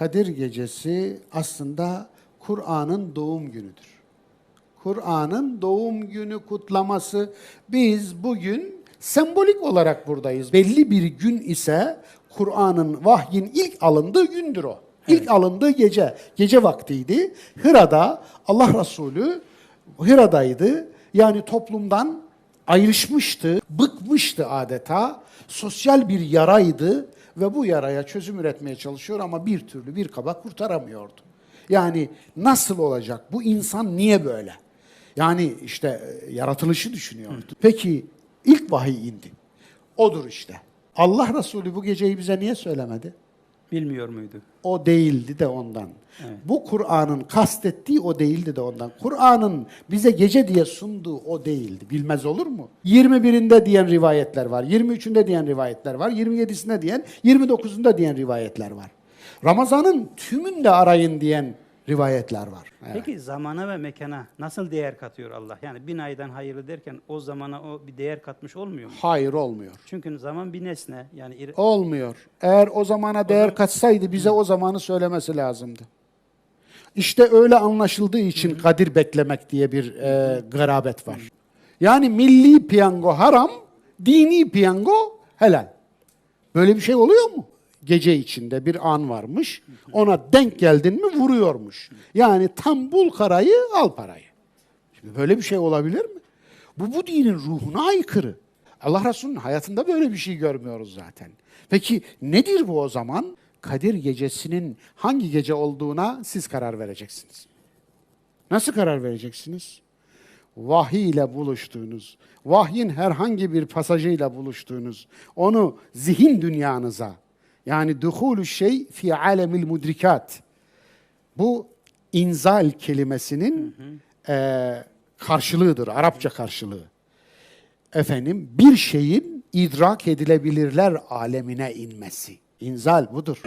Kadir Gecesi aslında Kur'an'ın doğum günüdür. Kur'an'ın doğum günü kutlaması. Biz bugün sembolik olarak buradayız. Belli bir gün ise Kur'an'ın vahyin ilk alındığı gündür o. İlk alındığı gece, gece vaktiydi. Hıra'da Allah Resulü Hıra'daydı. Yani toplumdan ayrışmıştı, bıkmıştı adeta. Sosyal bir yaraydı ve bu yaraya çözüm üretmeye çalışıyor ama bir türlü bir kaba kurtaramıyordu. Yani nasıl olacak? Bu insan niye böyle? Yani işte e, yaratılışı düşünüyordu. Peki ilk vahiy indi. Odur işte. Allah Resulü bu geceyi bize niye söylemedi? Bilmiyor muydu? O değildi de ondan. Bu Kur'an'ın kastettiği o değildi de ondan. Kur'an'ın bize gece diye sunduğu o değildi. Bilmez olur mu? 21'inde diyen rivayetler var. 23'ünde diyen rivayetler var. 27'sinde diyen, 29'unda diyen rivayetler var. Ramazan'ın tümünde arayın diyen rivayetler var. Evet. Peki zamana ve mekana nasıl değer katıyor Allah? Yani bin aydan hayırlı derken o zamana o bir değer katmış olmuyor mu? Hayır olmuyor. Çünkü zaman bir nesne. Yani Olmuyor. Eğer o zamana değer katsaydı bize o zamanı söylemesi lazımdı. İşte öyle anlaşıldığı için kadir beklemek diye bir e, garabet var. Yani milli piyango haram, dini piyango helal. Böyle bir şey oluyor mu? Gece içinde bir an varmış. Ona denk geldin mi vuruyormuş. Yani tam bul karayı al parayı. Şimdi böyle bir şey olabilir mi? Bu bu dinin ruhuna aykırı. Allah Resulü'nün hayatında böyle bir şey görmüyoruz zaten. Peki nedir bu o zaman? Kadir gecesinin hangi gece olduğuna siz karar vereceksiniz. Nasıl karar vereceksiniz? Vahiy ile buluştuğunuz, vahyin herhangi bir pasajıyla buluştuğunuz, onu zihin dünyanıza, yani duhulü şey fi alemil mudrikat. Bu inzal kelimesinin eee, karşılığıdır, Arapça karşılığı. Efendim bir şeyin idrak edilebilirler alemine inmesi. İnzal budur.